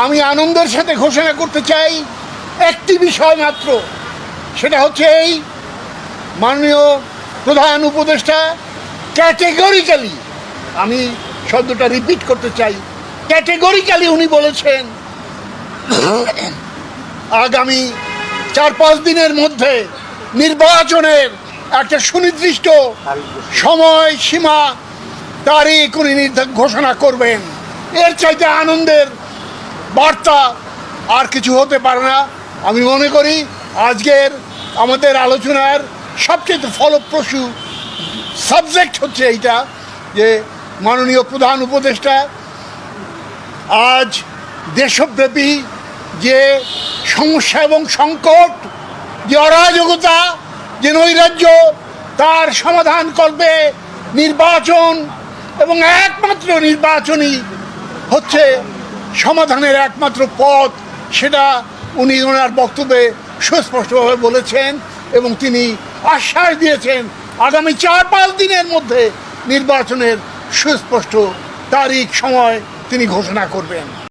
আমি আনন্দের সাথে ঘোষণা করতে চাই একটি বিষয় মাত্র। সেটা হচ্ছে এই মাননীয় প্রধান উপদেষ্টা ক্যাটেগরিক্যালি, আমি শব্দটা রিপিট করতে চাই, ক্যাটেগরিক্যালি উনি বলেছেন, আগামী চার পাঁচ দিনের মধ্যে নির্বাচনের একটা সুনির্দিষ্ট সময় সীমা তারিখ উনি ঘোষণা করবেন। এর চাইতে আনন্দের বার্তা আর কিছু হতে পারে না। আমি মনে করি আজকের আমাদের আলোচনার সবচেয়ে ফলপ্রসূ সাবজেক্ট হচ্ছে এইটা, যে মাননীয় প্রধান উপদেষ্টা আজ দেশব্যাপী যে সমস্যা এবং সংকট, যে অরাজকতা, যে নৈরাজ্য, তার সমাধান করবে নির্বাচন এবং একমাত্র নির্বাচনই হচ্ছে সমাধানের একমাত্র পথ, সেটা উনি ওনার বক্তব্যে সুস্পষ্টভাবে বলেছেন এবং তিনি আশ্বাস দিয়েছেন, আগামী চার পাঁচ দিনের মধ্যে নির্বাচনের সুস্পষ্ট তারিখ, সময় তিনি ঘোষণা করবেন।